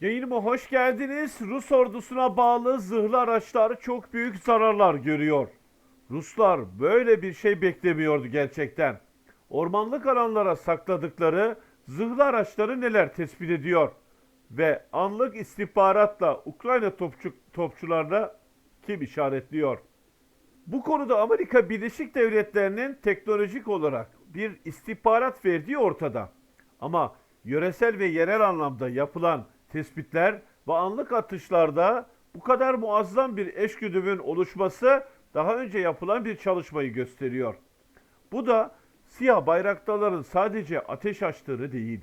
Yayınıma hoş geldiniz. Rus ordusuna bağlı zırhlı araçlar çok büyük zararlar görüyor. Ruslar böyle bir şey beklemiyordu gerçekten. Ormanlık alanlara sakladıkları zırhlı araçları neler tespit ediyor ve anlık istihbaratla Ukrayna topçu, topçularına kim işaretliyor? Bu konuda Amerika Birleşik Devletleri'nin teknolojik olarak bir istihbarat verdiği ortada. Ama yöresel ve yerel anlamda yapılan tespitler ve anlık atışlarda bu kadar muazzam bir eşgüdümün oluşması daha önce yapılan bir çalışmayı gösteriyor. Bu da siyah bayraktarların sadece ateş açtığını değil,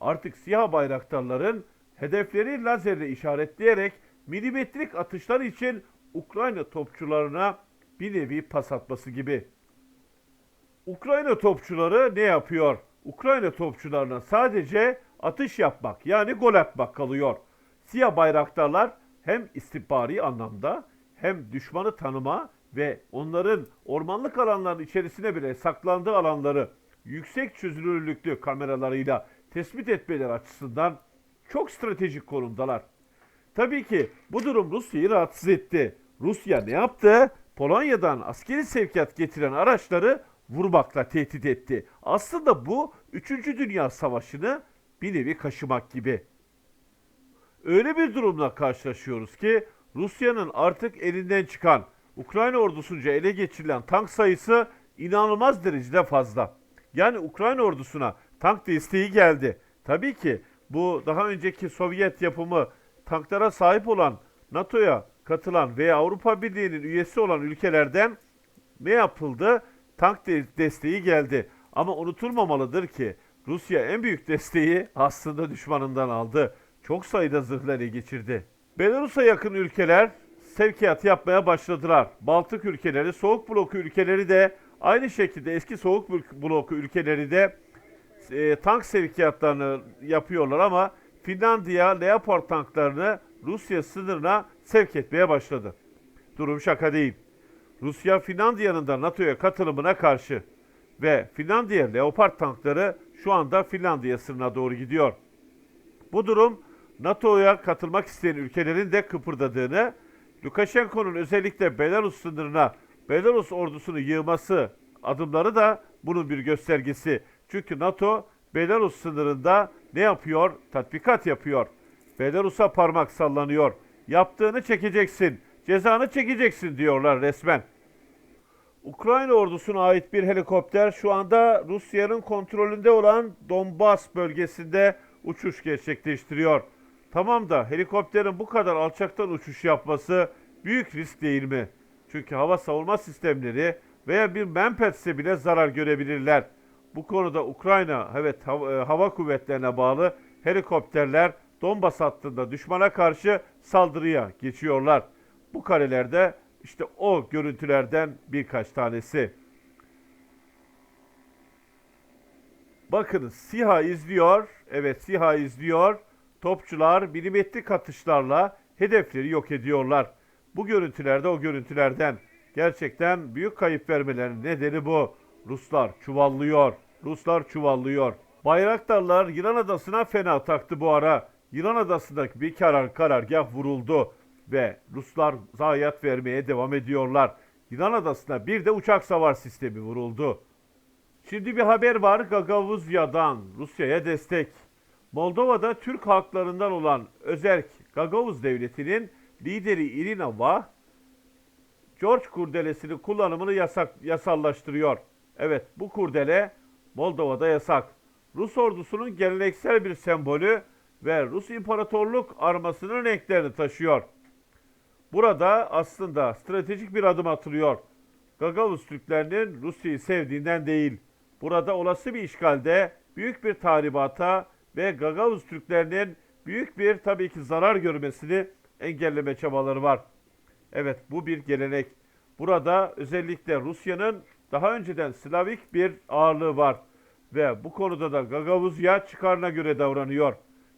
artık siyah bayraktarların hedefleri lazerle işaretleyerek milimetrik atışlar için Ukrayna topçularına bir nevi pas atması gibi. Ukrayna topçuları ne yapıyor? Ukrayna topçularına sadece atış yapmak yani gol atmak kalıyor. Siyah bayraktarlar hem istihbari anlamda hem düşmanı tanıma ve onların ormanlık alanların içerisine bile saklandığı alanları yüksek çözünürlüklü kameralarıyla tespit etmeleri açısından çok stratejik konumdalar. Tabii ki bu durum Rusya'yı rahatsız etti. Rusya ne yaptı? Polonya'dan askeri sevkiyat getiren araçları vurmakla tehdit etti. Aslında bu 3. Dünya Savaşı'nı bir nevi kaşımak gibi. Öyle bir durumla karşılaşıyoruz ki Rusya'nın artık elinden çıkan Ukrayna ordusunca ele geçirilen tank sayısı inanılmaz derecede fazla. Yani Ukrayna ordusuna tank desteği geldi. Tabii ki bu daha önceki Sovyet yapımı tanklara sahip olan NATO'ya katılan veya Avrupa Birliği'nin üyesi olan ülkelerden ne yapıldı? Tank de- desteği geldi. Ama unutulmamalıdır ki Rusya en büyük desteği aslında düşmanından aldı. Çok sayıda zırhlı ele geçirdi. Belarus'a yakın ülkeler sevkiyat yapmaya başladılar. Baltık ülkeleri, Soğuk bloku ülkeleri de aynı şekilde eski Soğuk bloku ülkeleri de e, tank sevkiyatlarını yapıyorlar ama Finlandiya Leopard tanklarını Rusya sınırına sevk etmeye başladı. Durum şaka değil. Rusya Finlandiya'nın da NATO'ya katılımına karşı ve Finlandiya Leopard tankları şu anda Finlandiya sınırına doğru gidiyor. Bu durum NATO'ya katılmak isteyen ülkelerin de kıpırdadığını, Lukashenko'nun özellikle Belarus sınırına Belarus ordusunu yığması adımları da bunun bir göstergesi. Çünkü NATO Belarus sınırında ne yapıyor? Tatbikat yapıyor. Belarus'a parmak sallanıyor. Yaptığını çekeceksin, cezanı çekeceksin diyorlar resmen. Ukrayna ordusuna ait bir helikopter şu anda Rusya'nın kontrolünde olan Donbas bölgesinde uçuş gerçekleştiriyor. Tamam da helikopterin bu kadar alçaktan uçuş yapması büyük risk değil mi? Çünkü hava savunma sistemleri veya bir Manpads'e bile zarar görebilirler. Bu konuda Ukrayna evet e, hava kuvvetlerine bağlı helikopterler Donbas hattında düşmana karşı saldırıya geçiyorlar. Bu karelerde işte o görüntülerden birkaç tanesi. Bakınız SİHA izliyor. Evet SİHA izliyor. Topçular milimetrik atışlarla hedefleri yok ediyorlar. Bu görüntülerde o görüntülerden gerçekten büyük kayıp vermelerinin nedeni bu. Ruslar çuvallıyor. Ruslar çuvallıyor. Bayraktarlar Yılan Adası'na fena taktı bu ara. Yılan Adası'ndaki bir karar karargah vuruldu ve Ruslar zayiat vermeye devam ediyorlar. Yılan Adası'na bir de uçak savar sistemi vuruldu. Şimdi bir haber var Gagavuzya'dan Rusya'ya destek. Moldova'da Türk halklarından olan Özerk Gagavuz Devleti'nin lideri Irina Vah, George kurdelesinin kullanımını yasak, yasallaştırıyor. Evet bu kurdele Moldova'da yasak. Rus ordusunun geleneksel bir sembolü ve Rus İmparatorluk armasının renklerini taşıyor. Burada aslında stratejik bir adım atılıyor. Gagavuz Türklerinin Rusya'yı sevdiğinden değil. Burada olası bir işgalde büyük bir tahribata ve Gagavuz Türklerinin büyük bir tabii ki zarar görmesini engelleme çabaları var. Evet bu bir gelenek. Burada özellikle Rusya'nın daha önceden Slavik bir ağırlığı var. Ve bu konuda da Gagavuzya çıkarına göre davranıyor.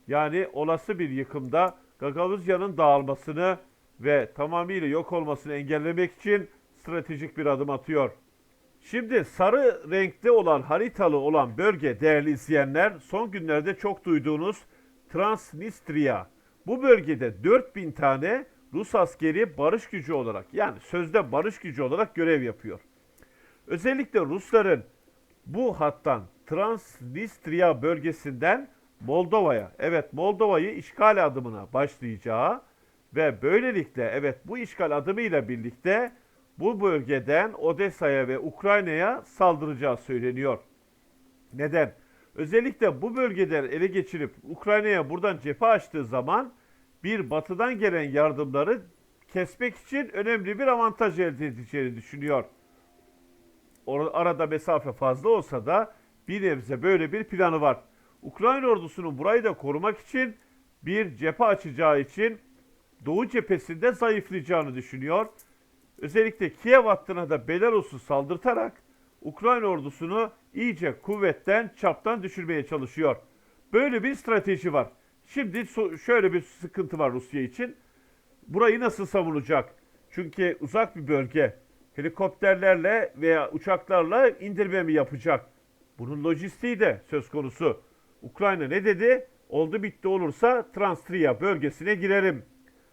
Yani olası bir yıkımda Gagavuzya'nın dağılmasını ve tamamıyla yok olmasını engellemek için stratejik bir adım atıyor. Şimdi sarı renkli olan haritalı olan bölge değerli izleyenler son günlerde çok duyduğunuz Transnistria. Bu bölgede 4000 tane Rus askeri barış gücü olarak yani sözde barış gücü olarak görev yapıyor. Özellikle Rusların bu hattan Transnistria bölgesinden Moldova'ya, evet Moldova'yı işgal adımına başlayacağı ve böylelikle evet bu işgal adımıyla birlikte bu bölgeden Odessa'ya ve Ukrayna'ya saldıracağı söyleniyor. Neden? Özellikle bu bölgeden ele geçirip Ukrayna'ya buradan cephe açtığı zaman bir batıdan gelen yardımları kesmek için önemli bir avantaj elde edeceğini düşünüyor. Or- Arada mesafe fazla olsa da bir nebze böyle bir planı var. Ukrayna ordusunun burayı da korumak için bir cephe açacağı için Doğu cephesinde zayıflayacağını düşünüyor. Özellikle Kiev hattına da Belarus'u saldırtarak Ukrayna ordusunu iyice kuvvetten, çaptan düşürmeye çalışıyor. Böyle bir strateji var. Şimdi şöyle bir sıkıntı var Rusya için. Burayı nasıl savunacak? Çünkü uzak bir bölge. Helikopterlerle veya uçaklarla indirme mi yapacak? Bunun lojistiği de söz konusu. Ukrayna ne dedi? Oldu bitti olursa Transtria bölgesine girerim.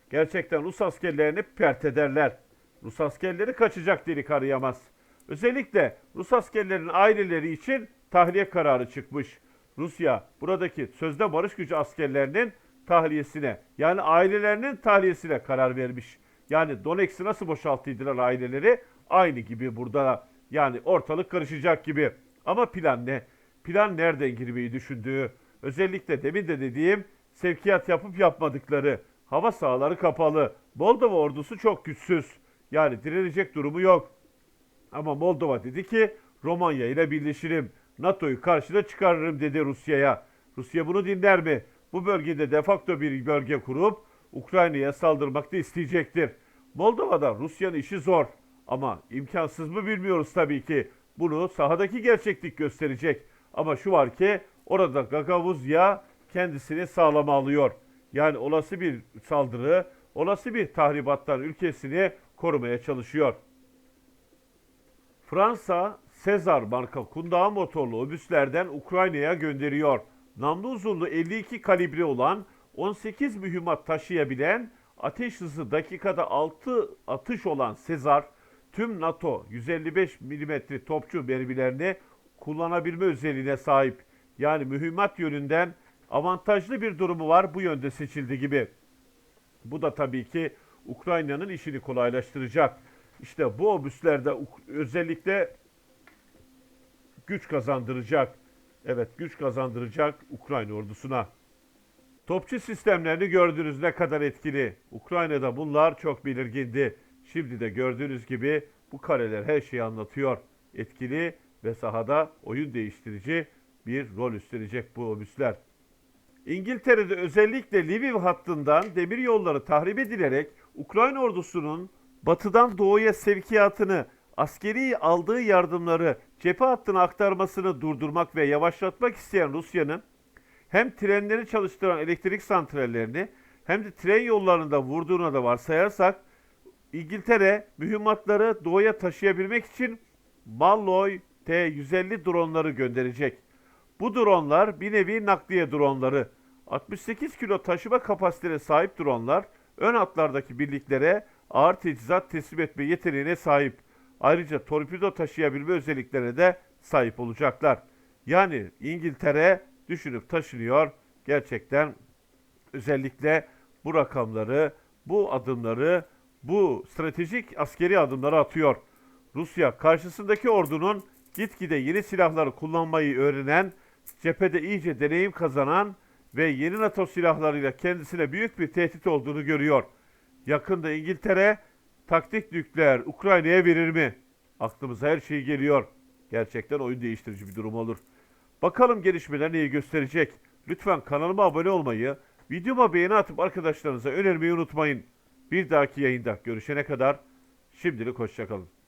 Gerçekten Rus askerlerini pert ederler. Rus askerleri kaçacak delik arayamaz. Özellikle Rus askerlerin aileleri için tahliye kararı çıkmış. Rusya buradaki sözde barış gücü askerlerinin tahliyesine yani ailelerinin tahliyesine karar vermiş. Yani Donetsk'i nasıl boşalttıydılar aileleri? Aynı gibi burada yani ortalık karışacak gibi. Ama plan ne? Plan nereden girmeyi düşündüğü. Özellikle demin de dediğim sevkiyat yapıp yapmadıkları. Hava sahaları kapalı. Moldova ordusu çok güçsüz. Yani direnecek durumu yok. Ama Moldova dedi ki Romanya ile birleşirim. NATO'yu karşına çıkarırım dedi Rusya'ya. Rusya bunu dinler mi? Bu bölgede defakto bir bölge kurup Ukrayna'ya saldırmak da isteyecektir. Moldova'da Rusya'nın işi zor. Ama imkansız mı bilmiyoruz tabii ki. Bunu sahadaki gerçeklik gösterecek. Ama şu var ki orada Gagavuzya kendisini sağlama alıyor. Yani olası bir saldırı, olası bir tahribattan ülkesini korumaya çalışıyor. Fransa, Sezar marka kundağı motorlu obüslerden Ukrayna'ya gönderiyor. Namlu uzunluğu 52 kalibre olan 18 mühimmat taşıyabilen ateş hızı dakikada 6 atış olan Sezar tüm NATO 155 mm topçu mermilerini kullanabilme özelliğine sahip. Yani mühimmat yönünden avantajlı bir durumu var bu yönde seçildi gibi. Bu da tabii ki Ukrayna'nın işini kolaylaştıracak. İşte bu obüslerde özellikle güç kazandıracak. Evet güç kazandıracak Ukrayna ordusuna. Topçu sistemlerini gördünüz ne kadar etkili. Ukrayna'da bunlar çok belirgindi. Şimdi de gördüğünüz gibi bu kareler her şeyi anlatıyor. Etkili ve sahada oyun değiştirici bir rol üstlenecek bu obüsler. İngiltere'de özellikle Lviv hattından demir yolları tahrip edilerek Ukrayna ordusunun batıdan doğuya sevkiyatını, askeri aldığı yardımları cephe hattına aktarmasını durdurmak ve yavaşlatmak isteyen Rusya'nın hem trenleri çalıştıran elektrik santrallerini hem de tren yollarında vurduğuna da varsayarsak İngiltere mühimmatları doğuya taşıyabilmek için Malloy T-150 dronları gönderecek. Bu dronlar bir nevi nakliye dronları. 68 kilo taşıma kapasitesine sahip dronlar ön hatlardaki birliklere ağır teçhizat teslim etme yeteneğine sahip. Ayrıca torpido taşıyabilme özelliklerine de sahip olacaklar. Yani İngiltere düşünüp taşınıyor. Gerçekten özellikle bu rakamları, bu adımları, bu stratejik askeri adımları atıyor. Rusya karşısındaki ordunun gitgide yeni silahları kullanmayı öğrenen, cephede iyice deneyim kazanan ve yeni NATO silahlarıyla kendisine büyük bir tehdit olduğunu görüyor. Yakında İngiltere taktik nükleer Ukrayna'ya verir mi? Aklımıza her şey geliyor. Gerçekten oyun değiştirici bir durum olur. Bakalım gelişmeler neyi gösterecek? Lütfen kanalıma abone olmayı, videoma beğeni atıp arkadaşlarınıza önermeyi unutmayın. Bir dahaki yayında görüşene kadar şimdilik hoşçakalın.